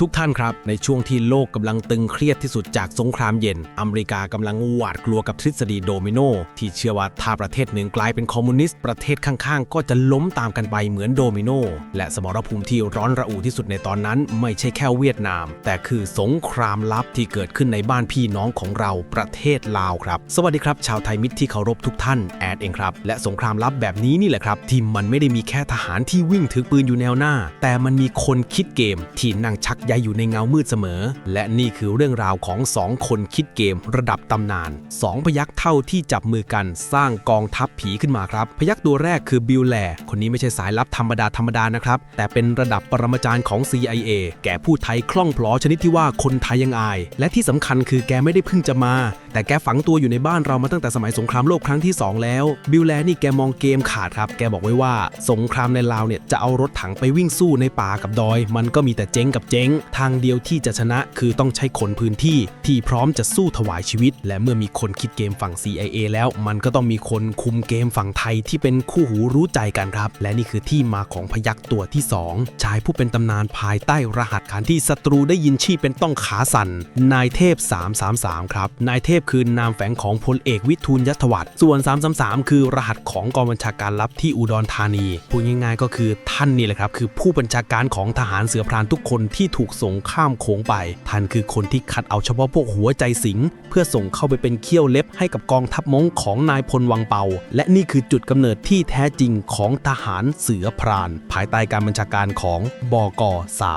ทุกท่านครับ ในช่วงที่โลกกำลังตึงเครียดที่สุดจากสงครามเย็น อเมริกากำลังหวาดกลัวกับทฤษฎีโดมิโน ที่เชื่อว่าถ้าประเทศหนึ่งกลายเป็นคอมมิวนิสต์ประเทศข้างๆ ก็จะล้มตามกันไปเหมือนโดมิโน และสมรภูมิที่ร้อนระอุที่สุดในตอนนั้น ไม่ใช่แค่เวียดนาม แต่คือสงครามลับที่เกิดขึ้นในบ้านพี่น้องของเราประเทศลาวครับ สวัสดีครับ ชาวไทยมิตรที่เคารพทุกท่านแอดเองครับและสงครามลับแบบนี้นี่แหละครับที่มันไม่ได้มีแค่ทหารที่วิ่งถือปืนอยู่แนวหน้า แต่มันมีคนคิดเกมที่นั่งชักใยอยู่ในเงามืดเสมอ และนี่คือเรื่องราวของสองคนคิดเกมระดับตำนานสองพยักเท่าที่จับมือกันสร้างกองทัพผีขึ้นมาครับ พยักตัวแรกคือบิลแลคนนี้ไม่ใช่สายลับธรรมดาธรรมดานะครับ แต่เป็นระดับปรมาจารย์ของ CIA แกพูดไทยคล่องพลอชนิดที่ว่าคนไทยยังอาย และที่สำคัญคือแกไม่ได้เพิ่งจะมา แต่แกฝังตัวอยู่ในบ้านเรามาตั้งแต่สมัยสงครามโลกครั้งที่ 2 แล้ว บิลแลนี่แกมองเกมขาดครับ แกบอกไว้ว่า สงครามในลาวเนี่ยจะเอารถถังไปวิ่งสู้ในป่ากับดอย มันก็มีแต่เจ๊งกับเจ๊งทางเดียวที่จะชนะคือต้องใช้คนพื้นที่ที่พร้อมจะสู้ถวายชีวิต และเมื่อมีคนคิดเกมฝั่ง CIA แล้วมันก็ต้องมีคนคุมเกมฝั่งไทยที่เป็นคู่หูรู้ใจกันครับ และนี่คือที่มาของพยักตัวที่ 2 ชายผู้เป็นตำนานภายใต้รหัสขันที่ศัตรูได้ยินชื่อเป็นต้องขาสั่นนายเทพ 333 ครับ นายเทพคือนามแฝงของพลเอกวิทูลยัตวัฒน์ส่วน 333 คือรหัสของกองบัญชาการลับที่อุดรธานีพูดง่ายๆ ก็คือท่านนี่แหละครับคือผู้บัญชาการของทหารเสือพรานทุกคนที่ถูกส่งข้ามโขงไป ท่านคือคนที่คัดเอาเฉพาะพวกหัวใจสิง เพื่อส่งเข้าไปเป็นเขี้ยวเล็บให้กับกองทัพมงของนายพลวังเปา และนี่คือจุดกำเนิดที่แท้จริงของทหารเสือพราน ภายใต้การบัญชาการของบก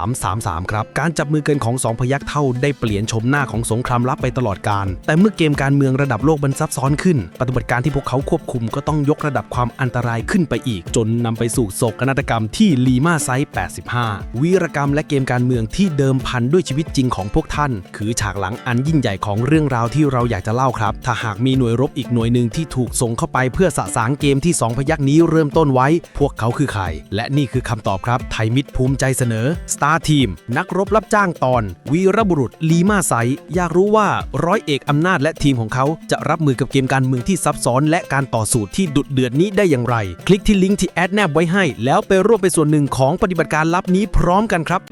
333 ครับ การจับมือกันของสองพยักเท่าได้เปลี่ยนชมหน้าของสงครามลับไปตลอดการ แต่เมื่อเกมการเมืองระดับโลกมันซับซ้อนขึ้น ปฏิบัติการที่พวกเขาควบคุมก็ต้องยกระดับความอันตรายขึ้นไปอีก จนนำไปสู่โศกนาฏกรรมที่ลีมาไซต์85 วีรกรรมและเกมการเมืองที่ที่เดิมพันด้วยชีวิตจริงของพวกท่าน คือฉากหลังอันยิ่งใหญ่ของเรื่องราวที่เราอยากจะเล่าครับ ถ้าหากมีหน่วยรบอีกหน่วยหนึ่งที่ถูกส่งเข้าไปเพื่อสะสางเกมที่สองพยักนี้เริ่มต้นไว้ พวกเขาคือใคร และนี่คือคำตอบครับ ไทยมิตรภูมิใจเสนอ Star Team นักรบรับจ้างตอน วีรบุรุษลีมาไซอยากรู้ว่าร้อยเอกอำนาจและทีมของเขาจะรับมือกับเกมการเมืองที่ซับซ้อน และการต่อสู้ที่ดุดเดือดนี้ได้อย่างไร คลิกที่ลิงก์ที่แอดแนบไว้ให้ แล้วไปร่วมเป็นส่วนหนึ่งของปฏิบัติการลับนี้พร้อมกันครับ